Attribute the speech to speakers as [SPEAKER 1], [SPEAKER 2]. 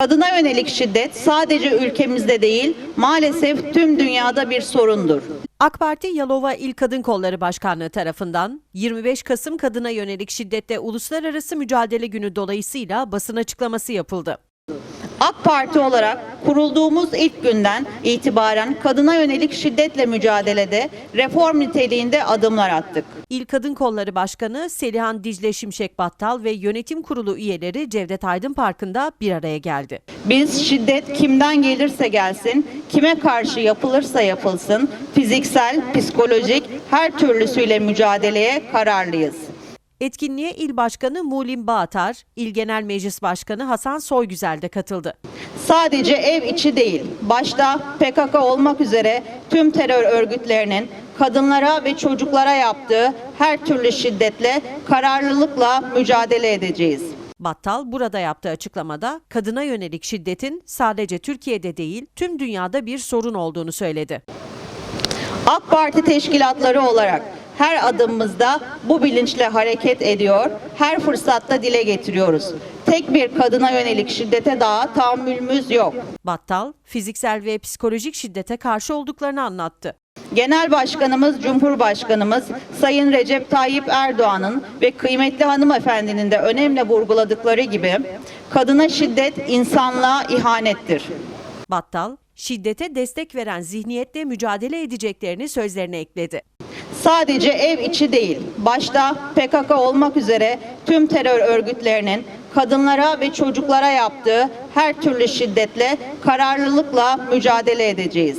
[SPEAKER 1] Kadına yönelik şiddet sadece ülkemizde değil, maalesef tüm dünyada bir sorundur.
[SPEAKER 2] AK Parti Yalova İl Kadın Kolları Başkanlığı tarafından 25 Kasım Kadına Yönelik Şiddette Uluslararası Mücadele Günü dolayısıyla basın açıklaması yapıldı.
[SPEAKER 1] AK Parti olarak kurulduğumuz ilk günden itibaren kadına yönelik şiddetle mücadelede reform niteliğinde adımlar attık.
[SPEAKER 2] İl Kadın Kolları Başkanı Selihan Dicle Şimşek Battal ve yönetim kurulu üyeleri Cevdet Aydın Parkı'nda bir araya geldi.
[SPEAKER 1] Biz şiddet kimden gelirse gelsin, kime karşı yapılırsa yapılsın, fiziksel, psikolojik her türlüsüyle mücadeleye kararlıyız.
[SPEAKER 2] Etkinliğe İl Başkanı Mulim Bağatar, İl Genel Meclis Başkanı Hasan Soygüzel de katıldı.
[SPEAKER 1] Sadece ev içi değil, başta PKK olmak üzere tüm terör örgütlerinin kadınlara ve çocuklara yaptığı her türlü şiddetle kararlılıkla mücadele edeceğiz.
[SPEAKER 2] Battal burada yaptığı açıklamada kadına yönelik şiddetin sadece Türkiye'de değil tüm dünyada bir sorun olduğunu söyledi.
[SPEAKER 1] AK Parti teşkilatları olarak her adımımızda bu bilinçle hareket ediyor, her fırsatta dile getiriyoruz. Tek bir kadına yönelik şiddete daha tahammülümüz yok.
[SPEAKER 2] Battal, fiziksel ve psikolojik şiddete karşı olduklarını anlattı.
[SPEAKER 1] Genel Başkanımız, Cumhurbaşkanımız Sayın Recep Tayyip Erdoğan'ın ve kıymetli hanımefendinin de önemli vurguladıkları gibi kadına şiddet insanlığa ihanettir.
[SPEAKER 2] Battal, şiddete destek veren zihniyetle mücadele edeceklerini sözlerine ekledi.
[SPEAKER 1] Sadece ev içi değil, başta PKK olmak üzere tüm terör örgütlerinin kadınlara ve çocuklara yaptığı her türlü şiddetle kararlılıkla mücadele edeceğiz.